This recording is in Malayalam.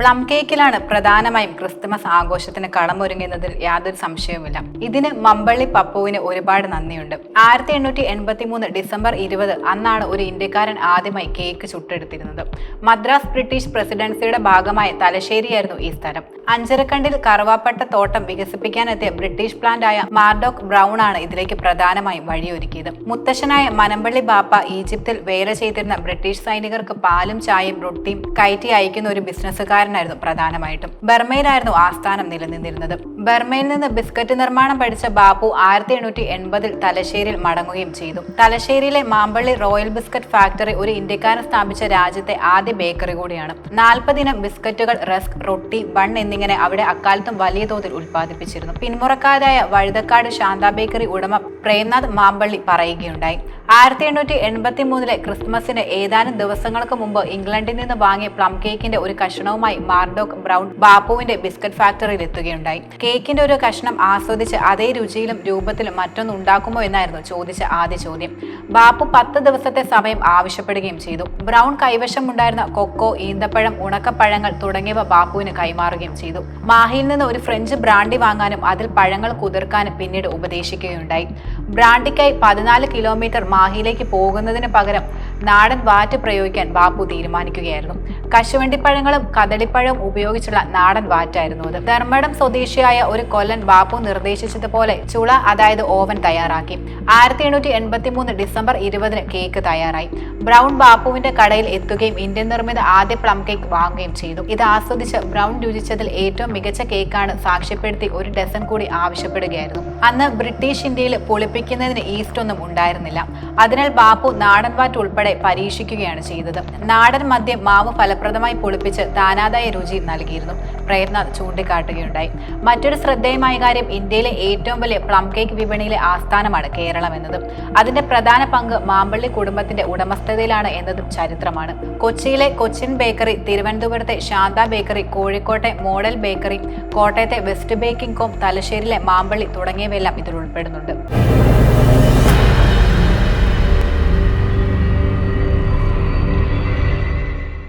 പ്ലം കേക്കിലാണ് പ്രധാനമായും ക്രിസ്തുമസ് ആഘോഷത്തിന് കളമൊരുങ്ങുന്നതിൽ യാതൊരു സംശയവുമില്ല. ഇതിന് മമ്പള്ളി പപ്പുവിന് ഒരുപാട് നന്ദിയുണ്ട്. ആയിരത്തി എണ്ണൂറ്റി എൺപത്തി മൂന്ന് ഡിസംബർ ഇരുപത് അന്നാണ് ഒരു ഇന്ത്യക്കാരൻ ആദ്യമായി കേക്ക് ചുട്ടെടുത്തിരുന്നത്. മദ്രാസ് ബ്രിട്ടീഷ് പ്രസിഡൻസിയുടെ ഭാഗമായ തലശ്ശേരിയായിരുന്നു ഈ സ്ഥലം. അഞ്ചരക്കണ്ടിൽ കറുവാപ്പട്ട തോട്ടം വികസിപ്പിക്കാനെത്തിയ ബ്രിട്ടീഷ് പ്ലാന്റായ മാർഡോക് ബ്രൗൺ ആണ് ഇതിലേക്ക് പ്രധാനമായും വഴിയൊരുക്കിയത്. മുത്തശ്ശനായ മനമ്പള്ളി ബാപ്പ ഈജിപ്തിൽ വേല ചെയ്തിരുന്ന ബ്രിട്ടീഷ് സൈനികർക്ക് പാലും ചായയും റൊട്ടിയും കയറ്റി അയക്കുന്ന ഒരു ബിസിനസ്സുകാരനായിരുന്നു പ്രധാനമായിട്ടും. ബർമയിലായിരുന്നു ആസ്ഥാനം നിലനിന്നിരുന്നത്. ബർമയിൽ നിന്ന് ബിസ്ക്കറ്റ് നിർമ്മാണം പഠിച്ച ബാപ്പു ആയിരത്തി എണ്ണൂറ്റി എൺപതിൽ തലശ്ശേരിയിൽ മടങ്ങുകയും ചെയ്തു. തലശ്ശേരിയിലെ മാമ്പള്ളി റോയൽ ബിസ്ക്കറ്റ് ഫാക്ടറി ഒരു ഇന്ത്യക്കാരൻ സ്ഥാപിച്ച രാജ്യത്തെ ആദ്യ ബേക്കറി കൂടിയാണ്. നാൽപ്പതിനം ബിസ്ക്കറ്റുകൾ റസ്ക് റൊട്ടി ബൺ എന്നിങ്ങനെ അവിടെ അക്കാലത്തും വലിയ തോതിൽ ഉൽപ്പാദിപ്പിച്ചിരുന്നു. പിന്മുറക്കാരായ വഴുതക്കാട് ശാന്ത ബേക്കറി ഉടമ പ്രേംനാഥ് മാമ്പള്ളി പറയുകയുണ്ടായി. ആയിരത്തി എണ്ണൂറ്റി എൺപത്തി മൂന്നിലെ ക്രിസ്മസിന് ഏതാനും ദിവസങ്ങൾക്ക് മുമ്പ് ഇംഗ്ലണ്ടിൽ നിന്ന് വാങ്ങിയ പ്ലം കേക്കിന്റെ ഒരു കഷണവുമായി മാർഡോക് ബ്രൗൺ ബാപ്പുവിന്റെ ബിസ്ക്കറ്റ് ഫാക്ടറിയിൽ എത്തുകയുണ്ടായി. കേക്കിന്റെ ഒരു കഷ്ണം ആസ്വദിച്ച് അതേ രുചിയിലും രൂപത്തിലും മറ്റൊന്ന് ഉണ്ടാക്കുമോ എന്നായിരുന്നു ചോദിച്ച ആദ്യ ചോദ്യം. ബാപ്പു പത്ത് ദിവസത്തെ സമയം ആവശ്യപ്പെടുകയും ചെയ്തു. ബ്രൗൺ കൈവശം ഉണ്ടായിരുന്ന കൊക്കോ ഈന്തപ്പഴം ഉണക്കപ്പഴങ്ങൾ തുടങ്ങിയവ ബാപ്പുവിന് കൈമാറുകയും ചെയ്തു. മാഹിയിൽ നിന്ന് ഒരു ഫ്രഞ്ച് ബ്രാൻഡി വാങ്ങാനും അതിൽ പഴങ്ങൾ കുതിർക്കാനും പിന്നീട് ഉപദേശിക്കുകയുണ്ടായി. ബ്രാൻഡിക്കായി പതിനാല് കിലോമീറ്റർ മാഹിയിലേക്ക് പോകുന്നതിന് പകരം നാടൻ വാറ്റ് പ്രയോഗിക്കാൻ ബാപ്പു തീരുമാനിക്കുകയായിരുന്നു. കശുവണ്ടിപ്പഴങ്ങളും കദളിപ്പഴവും ഉപയോഗിച്ചുള്ള നാടൻ വാറ്റായിരുന്നു അത്. ധർമ്മടം സ്വദേശിയായ ഒരു കൊല്ലൻ ബാപ്പു നിർദ്ദേശിച്ചതുപോലെ ചുള അതായത് ഓവൻ തയ്യാറാക്കി. ആയിരത്തി എണ്ണൂറ്റി എൺപത്തി മൂന്ന് ഡിസംബർ ഇരുപതിന് കേക്ക് തയ്യാറായി. ബ്രൗൺ ബാപ്പുവിന്റെ കടയിൽ എത്തുകയും ഇന്ത്യൻ നിർമ്മിത ആദ്യ പ്ലം കേക്ക് വാങ്ങുകയും ചെയ്തു. ഇത് ആസ്വദിച്ച് ബ്രൗൺ രുചിച്ചതിൽ ഏറ്റവും മികച്ച കേക്കാണ് സാക്ഷ്യപ്പെടുത്തി ഒരു ഡസൻ കൂടി ആവശ്യപ്പെടുകയായിരുന്നു. അന്ന് ബ്രിട്ടീഷ് ഇന്ത്യയിൽ പൊളിപ്പിക്കുന്നതിന് ഈസ്റ്റ് ഒന്നും ഉണ്ടായിരുന്നില്ല. അതിനാൽ ബാപ്പു നാടൻ വാറ്റ് ഉൾപ്പെടെ പരീക്ഷിക്കുകയാണ് ചെയ്തത്. നാടൻ മദ്യം മാവ് ഫലപ്രദമായി പൊളിപ്പിച്ച് താനാതായ രുചി നൽകിയിരുന്നു. പ്രയത്ന ചൂണ്ടിക്കാട്ടുകയുണ്ടായി. മറ്റൊരു ശ്രദ്ധേയമായ കാര്യം ഇന്ത്യയിലെ ഏറ്റവും വലിയ പ്ലം കേക്ക് വിപണിയിലെ ആസ്ഥാനമാണ് കേരളം എന്നത്. അതിന്റെ പ്രധാന പങ്ക് മാമ്പള്ളി കുടുംബത്തിന്റെ ഉടമസ്ഥതയിലാണ് എന്നതും ചരിത്രമാണ്. കൊച്ചിയിലെ കൊച്ചിൻ ബേക്കറി തിരുവനന്തപുരത്തെ ശാന്ത ബേക്കറി കോഴിക്കോട്ടെ മോഡൽ ബേക്കറി കോട്ടയത്തെ വെസ്റ്റ് ബേക്കിംഗ് കോം തലശ്ശേരിയിലെ മാമ്പള്ളി തുടങ്ങിയവയെല്ലാം ഇതിൽ ഉൾപ്പെടുന്നുണ്ട്.